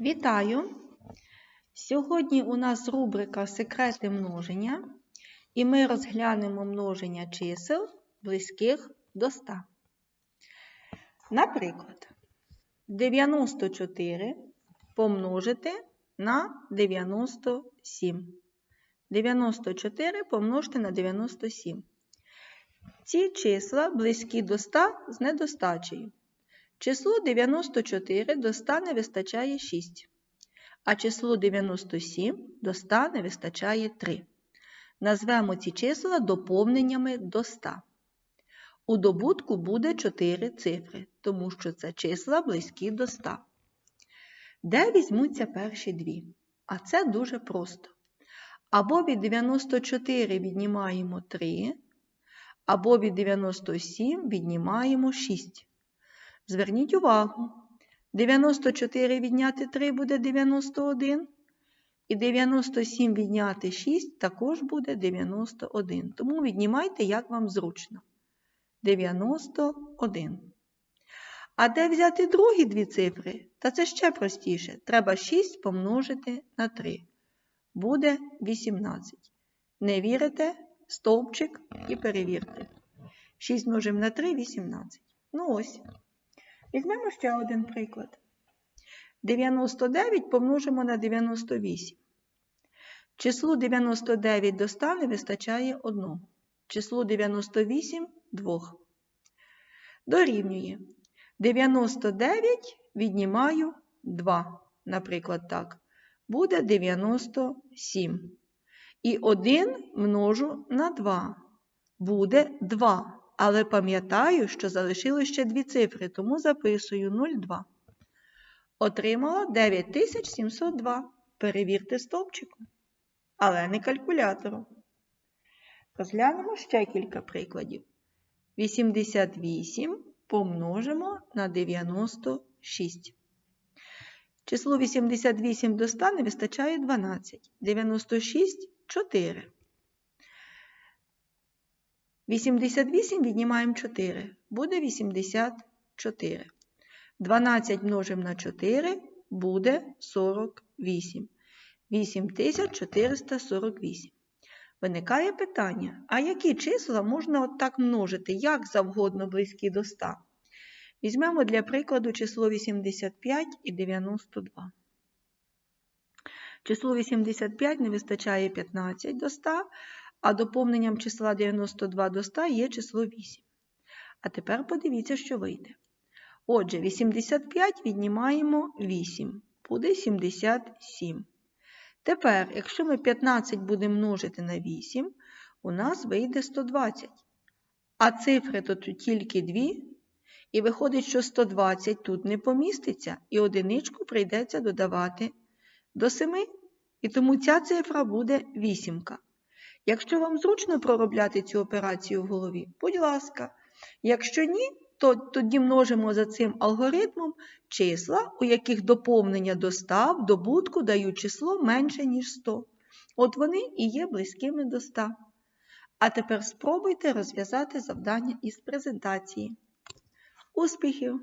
Вітаю! Сьогодні у нас рубрика Секрети множення, і ми розглянемо множення чисел близьких до 100. Наприклад, 94 помножити на 97. 94 помножити на 97. Ці числа близькі до 100 з недостачею. Числу 94 до 100 не вистачає 6, а числу 97 до 100 не вистачає 3. Назвемо ці числа доповненнями до 100. У добутку буде 4 цифри, тому що це числа близькі до 100. Де візьмуться перші дві? А це дуже просто. Або від 94 віднімаємо 3, або від 97 віднімаємо 6. Зверніть увагу, 94 відняти 3 буде 91, і 97 відняти 6 також буде 91. Тому віднімайте, як вам зручно. 91. А де взяти другі дві цифри? Та це ще простіше. Треба 6 помножити на 3. Буде 18. Не вірите? Стовпчик і перевірте. 6 множимо на 3 – 18. Ну ось. Візьмемо ще один приклад. 99 помножимо на 98. Числу 99 до 100 не вистачає 1. Числу 98 – 2. Дорівнює. 99 віднімаю 2. Наприклад, так. Буде 97. І 1 множу на 2. Буде 2. Але пам'ятаю, що залишилось ще дві цифри, тому записую 0,2. Отримала 9702. Перевірте стовпчиком. Але не калькулятором. Розглянемо ще кілька прикладів. 88 помножимо на 96. Число 88 до 100 не вистачає 12. 96 – 4. 88 віднімаємо 4. Буде 84. 12 множимо на 4 буде 48. 8448. Виникає питання, а які числа можна от так множити, як завгодно близькі до 100? Візьмемо для прикладу число 85 і 92. Число 85 не вистачає 15 до 100, а доповненням числа 92 до 100 є число 8. А тепер подивіться, що вийде. Отже, 85 віднімаємо 8, буде 77. Тепер, якщо ми 15 будемо множити на 8, у нас вийде 120. А цифри тут тільки 2. І виходить, що 120 тут не поміститься, і одиничку прийдеться додавати до 7. І тому ця цифра буде 8. Якщо вам зручно проробляти цю операцію в голові, будь ласка. Якщо ні, то тоді множимо за цим алгоритмом числа, у яких доповнення до 100 в добутку дають число менше, ніж 100. От вони і є близькими до 100. А тепер спробуйте розв'язати завдання із презентації. Успіхів!